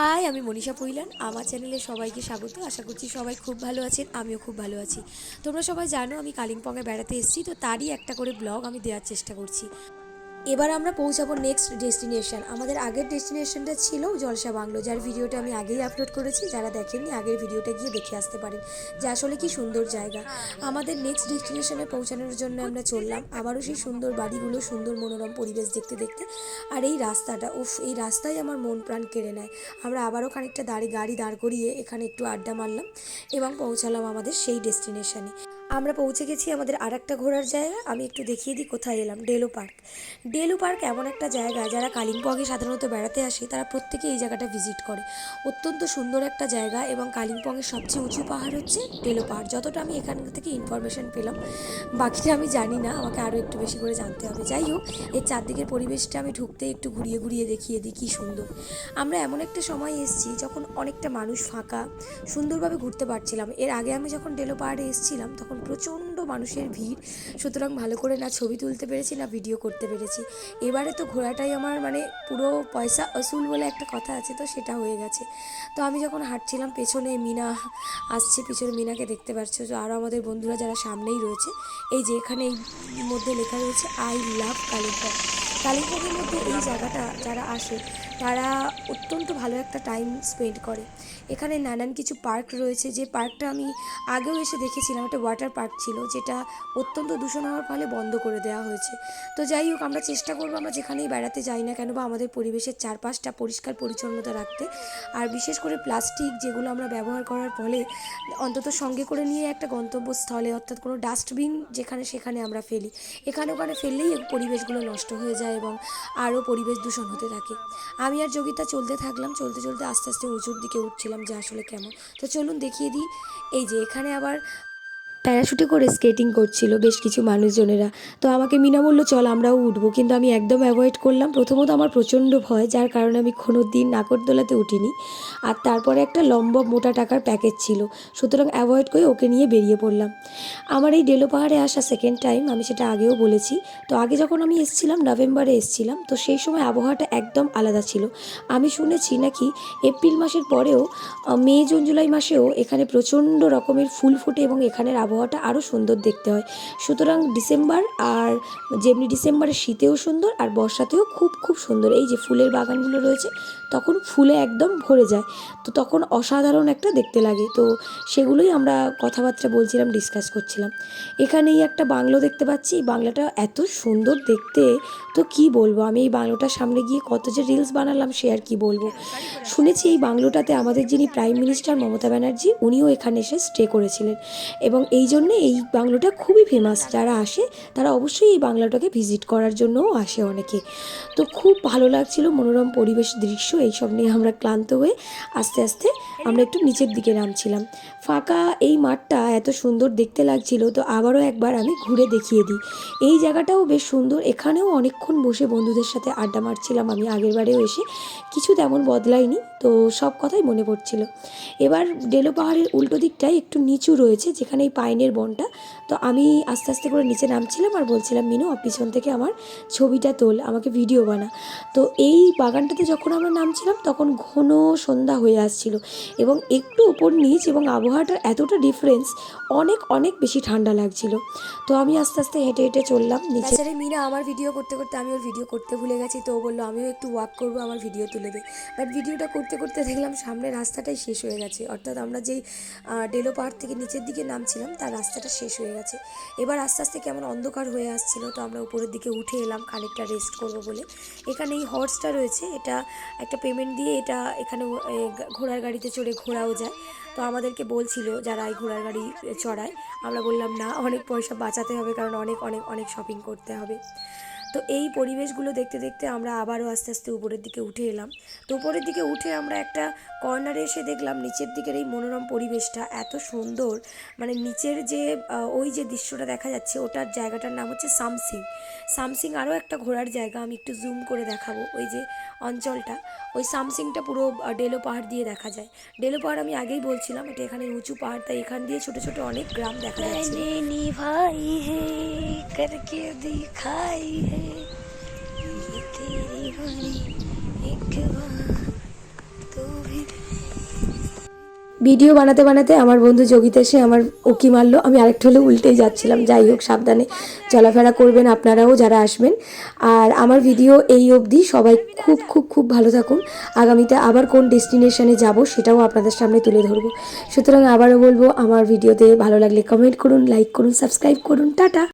High, আমি মনীষা পৈলান। আমার চ্যানেলে সবাইকে স্বাগত। আশা করছি সবাই খুব ভালো আছেন, আমিও খুব ভালো আছি। তোমরা সবাই জানো আমি কালিম্পংয়ে বেড়াতে এসেছি, তো তারই একটা করে ব্লগ আমি দেওয়ার চেষ্টা করছি। এবার আমরা পৌঁছাবো নেক্সট ডেস্টিনেশন আমাদের আগের ডেস্টিনেশনটা ছিল জলসা বাংলো, যার ভিডিওটা আমি আগেই আপলোড করেছি, যারা দেখেননি আগের ভিডিওটা গিয়ে দেখে আসতে পারেন। যে আসলে কি সুন্দর জায়গা। আমাদের নেক্সট ডেস্টিনেশনে পৌঁছানোর জন্য আমরা চললাম আবারও সেই সুন্দর বাড়িগুলো, সুন্দর মনোরম পরিবেশ দেখতে দেখতে। আর এই রাস্তাটা, উফ, এই রাস্তায় আমার মন প্রাণ কেড়ে নেয়। আমরা আবারও খানিকটা দাঁড়িয়ে গাড়ি দাঁড় করিয়ে এখানে একটু আড্ডা মারলাম এবং পৌঁছালাম আমাদের সেই ডেস্টিনেশনে আমরা পৌঁছে গেছি আমাদের আর একটা ঘোরার জায়গা। আমি একটু দেখিয়ে দিই কোথায় এলাম। ডেলো পার্ক। ডেলো পার্ক এমন একটা জায়গা, যারা কালিম্পংয়ে সাধারণত বেড়াতে আসে, তারা প্রত্যেকে এই জায়গাটা ভিজিট করে। অত্যন্ত সুন্দর একটা জায়গা এবং কালিম্পংয়ের সবচেয়ে উঁচু পাহাড় হচ্ছে ডেলো পাহাড় যতটা আমি এখান থেকে ইনফরমেশন পেলাম, বাকিটা আমি জানি না। আমাকে আরও একটু বেশি করে জানতে হবে। যাই হোক, এর চারদিকের পরিবেশটা আমি ঢুকতে একটু ঘুরিয়ে ঘুরিয়ে দেখিয়ে দিই কী সুন্দর। আমরা এমন একটা সময় এসেছি যখন অনেকটা মানুষ ফাঁকা, সুন্দরভাবে ঘুরতে পারছিলাম। এর আগে আমি যখন ডেলো পাহাড়ে এসেছিলাম, তখন প্রচণ্ড মানুষের ভিড়। সুতরাং ভালো করে না ছবি তুলতে পেরেছি, না ভিডিও করতে পেরেছি। এবারে তো ঘোরাটাই আমার মানে পুরো পয়সা আসুল বলে একটা কথা আছে, তো সেটা হয়ে গেছে। তো আমি যখন হাঁটছিলাম, পেছনে মিনা আসছে, পিছনে মিনাকে দেখতে পাচ্ছ আরও আমাদের বন্ধুরা যারা সামনেই রয়েছে, এই যে এখানে এই মধ্যে লেখা রয়েছে আই লাভ কালিম্পং কালিম্পংয়ের মধ্যে এই জায়গাটা যারা আসে তারা অত্যন্ত ভালো একটা টাইম স্পেন্ড করে। এখানে নানান কিছু পার্ক রয়েছে, যে পার্কটা আমি আগেও এসে দেখেছিলাম, একটা ওয়াটার পার্ক ছিল, যেটা অত্যন্ত দূষণ হওয়ার ফলে বন্ধ করে দেওয়া হয়েছে। তো যাই হোক, আমরা চেষ্টা করব আমরা যেখানেই বেড়াতে যাই না কেন বা আমাদের পরিবেশের চারপাশটা পরিষ্কার পরিচ্ছন্নতা রাখতে। আর বিশেষ করে প্লাস্টিক যেগুলো আমরা ব্যবহার করার ফলে অন্তত সঙ্গে করে নিয়ে একটা গন্তব্যস্থলে, অর্থাৎ কোনো ডাস্টবিন যেখানে সেখানে আমরা ফেলি। এখানে ওখানে ফেললেই পরিবেশগুলো নষ্ট হয়ে যায় এবং আরও পরিবেশ দূষণ হতে থাকে। আমি আর যোগিতা চলতে থাকলাম, চলতে চলতে আস্তে আস্তে উঁচুর দিকে উঠছিলাম যে আসলে কেমন। তো চলুন দেখিয়ে দিই, এই যে এখানে আবার প্যারাশুটে করে স্কেটিং করছিল বেশ কিছু মানুষজনেরা। তো আমাকে মিনা বলল, চল আমরাও উঠবো। কিন্তু আমি একদম অ্যাভয়েড করলাম। প্রথমত আমার প্রচণ্ড ভয়, যার কারণে আমি কোনো দিন নাকরদোলাতে উঠিনি। আর তারপরে একটা লম্বা মোটা টাকার প্যাকেজ ছিল। সুতরাং অ্যাভয়েড করে ওকে নিয়ে বেরিয়ে পড়লাম। আমার এই ডেলো পাহাড়ে আসা সেকেন্ড টাইম আমি সেটা আগেও বলেছি। তো আগে যখন আমি এসেছিলাম, নভেম্বরে এসেছিলাম, তো সেই সময় আবহাওয়াটা একদম আলাদা ছিল। আমি শুনেছি নাকি এপ্রিল মাসের পরেও মে, জুন, জুলাই মাসেও এখানে প্রচণ্ড রকমের ফুল ফোটে এবং এখানের আবহাওয়াটা আরও সুন্দর দেখতে হয়। সুতরাং ডিসেম্বর আর যেমনি ডিসেম্বরে শীতেও সুন্দর আর বর্ষাতেও খুব খুব সুন্দর। এই যে ফুলের বাগানগুলো রয়েছে, তখন ফুলে একদম ভরে যায়। তো তখন অসাধারণ একটা দেখতে লাগে। তো সেগুলোই আমরা কথাবার্তা বলছিলাম ডিসকাস করছিলাম। এখানেই একটা বাংলো দেখতে পাচ্ছি। এই বাংলাটা এত সুন্দর দেখতে। তো কি বলব? আমি এই বাংলোটার সামনে গিয়ে কত যে রিলস বানালাম, সে আর কি বলব? শুনেছি এই বাংলোটাতে আমাদের যিনি প্রাইম মিনিস্টার মমতা ব্যানার্জি, উনিও এখানে এসে স্টে করেছিলেন। এবং এই জন্যে এই বাংলোটা খুবই ফেমাস যারা আসে, তারা অবশ্যই এই বাংলাটাকে ভিজিট করার জন্যও আসে অনেকে। তো খুব ভালো লাগছিল মনোরম পরিবেশ দৃশ্য এইসব নিয়ে আমরা ক্লান্ত হয়ে আস্তে আস্তে আমরা একটু নিচের দিকে নামছিলাম। ফাঁকা এই মাঠটা এত সুন্দর দেখতে লাগছিল, তো আবারও একবার আমি ঘুরে দেখিয়ে দিই। এই জায়গাটাও বেশ সুন্দর, এখানেও অনেকক্ষণ বসে বন্ধুদের সাথে আড্ডা মারছিলাম আমি, আগের বারেও এসে। কিছু তেমন বদলায়নি, তো সব কথাই মনে পড়ছিল। এবার ডেলো পাহাড়ের উল্টো দিকটায় একটু নিচু রয়েছে, যেখানে এই পাইনের বনটা। তো আমি আস্তে আস্তে করে নিচে নামছিলাম আর বলছিলাম, মিনু পিছন থেকে আমার ছবিটা তোল, আমাকে ভিডিও বানা। তো এই বাগানটাতে যখন আমরা নামছিলাম, তখন ঘন সন্ধ্যা হয়ে আসছিল এবং একটু উপর নিচ এবং আবহাওয়াটার এতটা ডিফারেন্স অনেক অনেক বেশি ঠান্ডা লাগছিল। তো আমি আস্তে আস্তে হেঁটে হেঁটে চললাম, নিচে মিনা, আমার ভিডিও করতে করতে আমি ওর ভিডিও করতে ভুলে গেছি, তো ও বলল, আমিও একটু ওয়াক করব, আমার ভিডিও তুলে দে। বাট ভিডিওটা করতে করতে দেখলাম সামনে রাস্তাটাই শেষ হয়ে গেছে। অর্থাৎ আমরা যেই ডেলো পাহাড় থেকে নিচের দিকে নামছিলাম তার রাস্তাটা শেষ হয়ে গেছে। এবার আস্তে আস্তে কেমন অন্ধকার হয়ে আসছিল, তো আমরা উপরের দিকে উঠে এলাম, খানিকটা রেস্ট করব বলে। এখানে এই হর্সটা রয়েছে, এটা একটা পেমেন্ট দিয়ে এটা এখানে ঘোড়ার গাড়িতে চড়ে ঘোরাও যায়। তো আমাদেরকে বলছিল যারা এই ঘোড়ার গাড়ি চড়ায়, আমরা বললাম, না, অনেক পয়সা বাঁচাতে হবে, কারণ অনেক অনেক অনেক শপিং করতে হবে। তো এই পরিবেশগুলো দেখতে দেখতে আমরা আবারও আস্তে আস্তে উপরের দিকে উঠে এলাম। তো উপরের দিকে উঠে আমরা একটা কর্নারে এসে দেখলাম নিচের দিকের এই মনোরম পরিবেশটা এত সুন্দর। মানে নিচের যে ওই যে দৃশ্যটা দেখা যাচ্ছে ওটার জায়গাটার নাম হচ্ছে সামসিং। সামসিং আরও একটা ঘোরার জায়গা, আমি একটু জুম করে দেখাবো ওই যে অঞ্চলটা। ওই সামসিংটা পুরো ডেলো পাহাড় দিয়ে দেখা যায়। ডেলো পাহাড় আমি আগেই বলছিলাম, এটা এখানে উঁচু পাহাড়, তাই এখান দিয়ে ছোটো ছোটো অনেক গ্রাম দেখা যাচ্ছে। करके दिखाई है ये तेरी होनी एक बार तू भी ভিডিও বানাতে বানাতে আমার বন্ধু যোগিতা এসে আমার ওকি মারলো আমি আরেকটু হলে উল্টেই যাচ্ছিলাম যাই হোক সাবধানে চলাফেরা করবেন আপনারাও যারা আসবেন আর আমার ভিডিও এই অবধি সবাই খুব খুব খুব ভালো থাকুন আগামীতে আবার কোন ডেস্টিনেশনে যাব সেটাও আপনাদের সামনে তুলে ধরবো সুতরাং আবারও বলবো আমার ভিডিওতে ভালো লাগলে কমেন্ট করুন লাইক করুন সাবস্ক্রাইব করুন টাটা